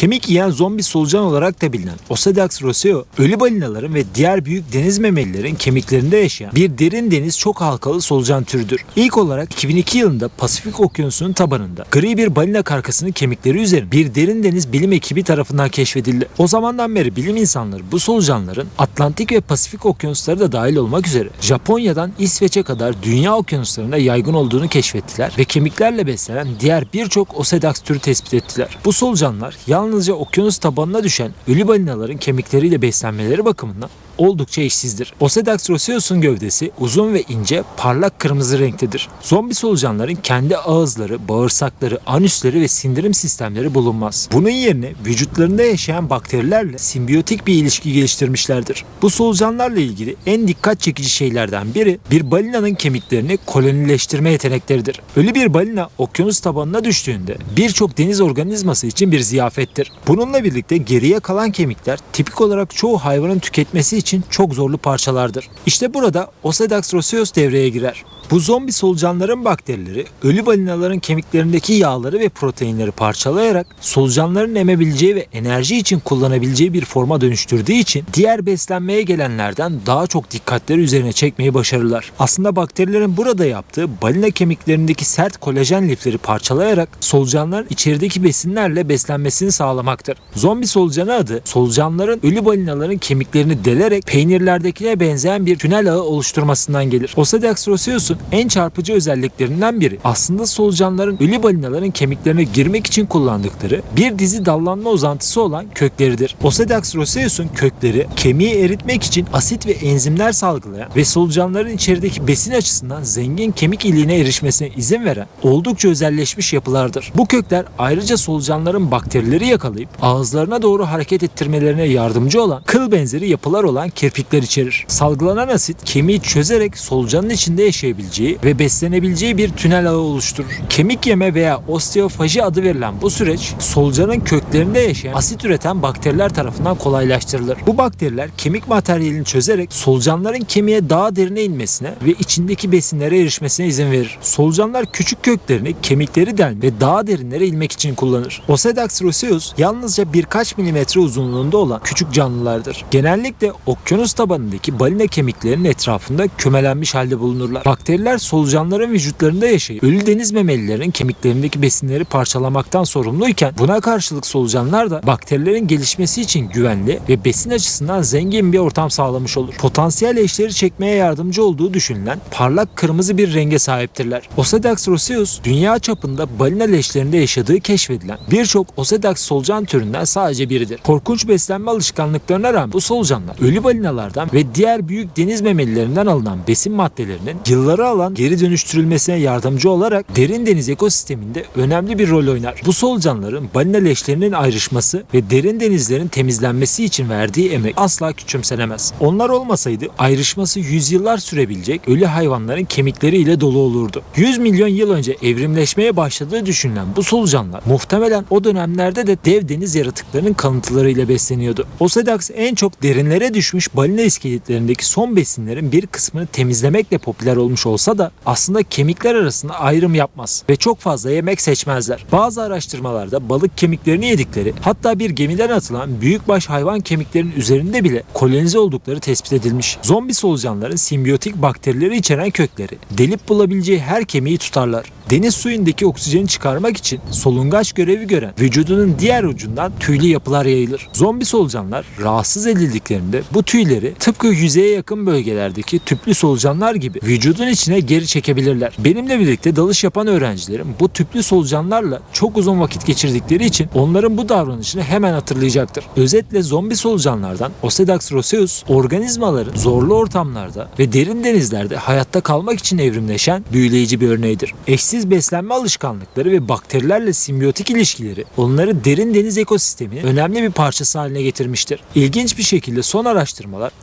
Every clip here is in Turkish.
Kemik yiyen zombi solucan olarak da bilinen Osedax roseo, ölü balinaların ve diğer büyük deniz memelilerin kemiklerinde yaşayan bir derin deniz çok halkalı solucan türüdür. İlk olarak 2002 yılında Pasifik Okyanusu'nun tabanında gri bir balina karkasının kemikleri üzerine bir derin deniz bilim ekibi tarafından keşfedildi. O zamandan beri bilim insanları bu solucanların Atlantik ve Pasifik okyanusları da dahil olmak üzere Japonya'dan İsveç'e kadar dünya okyanuslarında yaygın olduğunu keşfettiler ve kemiklerle beslenen diğer birçok Osedax türü tespit ettiler. Bu solucanlar yalnızca okyanus tabanına düşen ölü balinaların kemikleriyle beslenmeleri bakımından oldukça eşsizdir. Osedax roseus'un gövdesi uzun ve ince, parlak kırmızı renktedir. Zombi solucanların kendi ağızları, bağırsakları, anüsleri ve sindirim sistemleri bulunmaz. Bunun yerine vücutlarında yaşayan bakterilerle simbiyotik bir ilişki geliştirmişlerdir. Bu solucanlarla ilgili en dikkat çekici şeylerden biri bir balinanın kemiklerini kolonileştirme yetenekleridir. Ölü bir balina okyanus tabanına düştüğünde birçok deniz organizması için bir ziyafettir. Bununla birlikte geriye kalan kemikler tipik olarak çoğu hayvanın tüketmesi için çok zorlu parçalardır. İşte burada Osedax roseus devreye girer. Bu zombi solucanların bakterileri ölü balinaların kemiklerindeki yağları ve proteinleri parçalayarak solucanların emebileceği ve enerji için kullanabileceği bir forma dönüştürdüğü için diğer beslenmeye gelenlerden daha çok dikkatleri üzerine çekmeyi başarırlar. Aslında bakterilerin burada yaptığı balina kemiklerindeki sert kolajen lifleri parçalayarak solucanların içerideki besinlerle beslenmesini sağlamaktır. Zombi solucanı adı solucanların ölü balinaların kemiklerini delerek peynirlerdekine benzeyen bir tünel ağı oluşturmasından gelir. Osedax roseus'un en çarpıcı özelliklerinden biri aslında solucanların ölü balinaların kemiklerine girmek için kullandıkları bir dizi dallanma uzantısı olan kökleridir. Osedax roseus'un kökleri kemiği eritmek için asit ve enzimler salgılayan ve solucanların içerideki besin açısından zengin kemik iliğine erişmesine izin veren oldukça özelleşmiş yapılardır. Bu kökler ayrıca solucanların bakterileri yakalayıp ağızlarına doğru hareket ettirmelerine yardımcı olan kıl benzeri yapılar olan kirpikler içerir. Salgılanan asit kemiği çözerek solucanın içinde yaşayabileceği ve beslenebileceği bir tünel ağı oluşturur. Kemik yeme veya osteofaji adı verilen bu süreç solucanın köklerinde yaşayan asit üreten bakteriler tarafından kolaylaştırılır. Bu bakteriler kemik materyalini çözerek solucanların kemiğe daha derine inmesine ve içindeki besinlere erişmesine izin verir. Solucanlar küçük köklerini kemikleri delme ve daha derinlere inmek için kullanır. Osedax roseus yalnızca birkaç milimetre uzunluğunda olan küçük canlılardır. Genellikle okyanus tabanındaki balina kemiklerinin etrafında kömelenmiş halde bulunurlar. Bakteriler solucanların vücutlarında yaşayıp ölü deniz memelilerin kemiklerindeki besinleri parçalamaktan sorumluyken buna karşılık solucanlar da bakterilerin gelişmesi için güvenli ve besin açısından zengin bir ortam sağlamış olur. Potansiyel eşleri çekmeye yardımcı olduğu düşünülen parlak kırmızı bir renge sahiptirler. Osedax roseus dünya çapında balina leşlerinde yaşadığı keşfedilen birçok Osedax solucan türünden sadece biridir. Korkunç beslenme alışkanlıklarına rağmen bu solucanlar ölü balinalardan ve diğer büyük deniz memelilerinden alınan besin maddelerinin yılları alan geri dönüştürülmesine yardımcı olarak derin deniz ekosisteminde önemli bir rol oynar. Bu solucanların balina leşlerinin ayrışması ve derin denizlerin temizlenmesi için verdiği emek asla küçümsenemez. Onlar olmasaydı ayrışması yüzyıllar sürebilecek ölü hayvanların kemikleriyle dolu olurdu. 100 milyon yıl önce evrimleşmeye başladığı düşünülen bu solucanlar muhtemelen o dönemlerde de dev deniz yaratıklarının kalıntılarıyla besleniyordu. Osedax en çok derinlere düşmüş balina iskeletlerindeki son besinlerin bir kısmını temizlemekle popüler olmuş olsa da aslında kemikler arasında ayrım yapmaz ve çok fazla yemek seçmezler. Bazı araştırmalarda balık kemiklerini yedikleri hatta bir gemiden atılan büyükbaş hayvan kemiklerinin üzerinde bile kolonize oldukları tespit edilmiş. Zombi solucanların simbiyotik bakterileri içeren kökleri delip bulabileceği her kemiği tutarlar. Deniz suyundaki oksijeni çıkarmak için solungaç görevi gören vücudunun diğer ucundan tüylü yapılar yayılır. Zombi solucanlar rahatsız edildiklerinde bu tüyleri tıpkı yüzeye yakın bölgelerdeki tüplü solucanlar gibi vücudun içine geri çekebilirler. Benimle birlikte dalış yapan öğrencilerim bu tüplü solucanlarla çok uzun vakit geçirdikleri için onların bu davranışını hemen hatırlayacaktır. Özetle zombi solucanlardan Osedax roseus organizmaların zorlu ortamlarda ve derin denizlerde hayatta kalmak için evrimleşen büyüleyici bir örneğidir. Eşsiz beslenme alışkanlıkları ve bakterilerle simbiyotik ilişkileri onları derin deniz ekosisteminin önemli bir parçası haline getirmiştir. İlginç bir şekilde son araştırmalar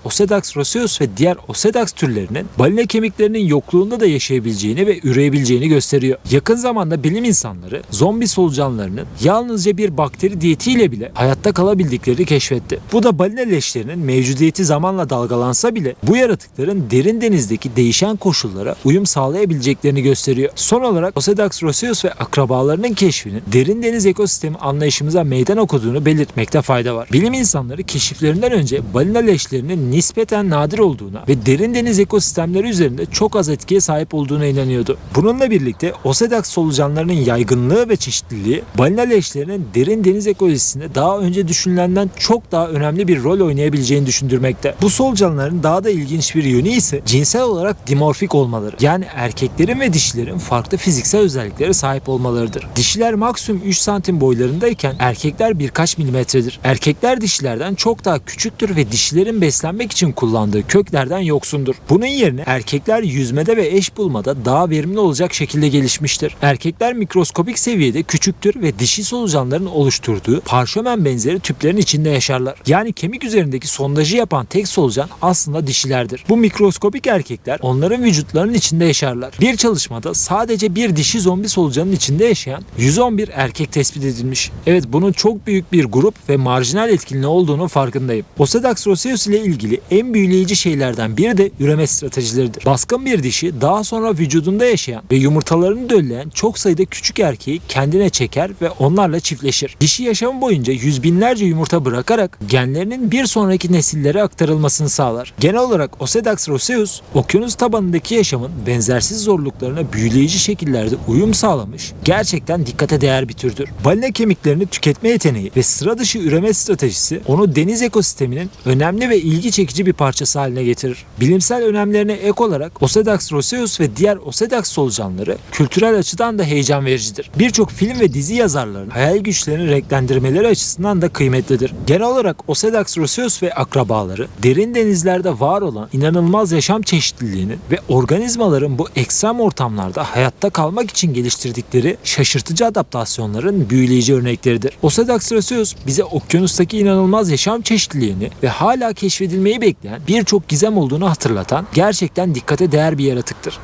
Osedax roseus ve diğer Osedax türlerinin balina kemiklerinin yokluğunda da yaşayabileceğini ve üreyebileceğini gösteriyor. Yakın zamanda bilim insanları zombi solucanlarının yalnızca bir bakteri diyetiyle bile hayatta kalabildiklerini keşfetti. Bu da balina leşlerinin mevcudiyeti zamanla dalgalansa bile bu yaratıkların derin denizdeki değişen koşullara uyum sağlayabileceklerini gösteriyor. Son olarak Osedax roseus ve akrabalarının keşfinin derin deniz ekosistemi anlayışımıza meydan okuduğunu belirtmekte fayda var. Bilim insanları keşiflerinden önce balina leşlerinin nispeten nadir olduğuna ve derin deniz ekosistemleri üzerinde çok az etkiye sahip olduğuna inanıyordu. Bununla birlikte Osedax solucanlarının yaygınlığı ve çeşitliliği balina leşlerinin derin deniz ekosisteminde daha önce düşünülenden çok daha önemli bir rol oynayabileceğini düşündürmekte. Bu solucanların daha da ilginç bir yönü ise cinsel olarak dimorfik olmaları. Yani erkeklerin ve dişilerin farklı fiziksel özelliklere sahip olmalarıdır. Dişiler maksimum 3 santim boylarındayken erkekler birkaç milimetredir. Erkekler dişilerden çok daha küçüktür ve dişilerin beslenmek için kullandığı köklerden yoksundur. Bunun yerine erkekler yüzmede ve eş bulmada daha verimli olacak şekilde gelişmiştir. Erkekler mikroskopik seviyede küçüktür ve dişi solucanların oluşturduğu parşömen benzeri tüplerin içinde yaşarlar. Yani kemik üzerindeki sondajı yapan tek solucan aslında dişilerdir. Bu mikroskopik erkekler onların vücutlarının içinde yaşarlar. Bir çalışmada sadece bir dişi zombi solucanın içinde yaşayan 111 erkek tespit edilmiş. Evet bunun çok büyük bir grup ve marjinal etkinliği olduğunu farkındayım. Osedax roseus ile ilgili en büyüleyici şeylerden biri de üreme stratejileridir. Baskın bir dişi daha sonra vücudunda yaşayan ve yumurtalarını dölleyen çok sayıda küçük erkeği kendine çeker ve onlarla çiftleşir. Dişi yaşamı boyunca yüz binlerce yumurta bırakarak genlerinin bir sonraki nesillere aktarılmasını sağlar. Genel olarak Osedax roseus okyanus tabanındaki yaşamın benzersiz zorluklarına büyüleyici şekillerde uyum sağlamış, gerçekten dikkate değer bir türdür. Balina kemiklerini tüketme yeteneği ve sıra dışı üreme stratejisi onu deniz ekosisteminin önemli ve ilgi çekici bir parçası haline getirir. Bilimsel önemlerine ek olarak Osedax roseus ve diğer Osedax solucanları kültürel açıdan da heyecan vericidir. Birçok film ve dizi yazarlarının hayal güçlerini renklendirmeleri açısından da kıymetlidir. Genel olarak Osedax roseus ve akrabaları derin denizlerde var olan inanılmaz yaşam çeşitliliğinin ve organizmaların bu ekstrem ortamlarda hayatta kalmak için geliştirdikleri şaşırtıcı adaptasyonların büyüleyici örnekleridir. Osedax roseus bize okyanustaki inanılmaz yaşam çeşitliliğini ve hala keşfedilmeyi bekleyen birçok gizem olduğunu hatırlatan gerçekten dikkate değer bir yaratıktır.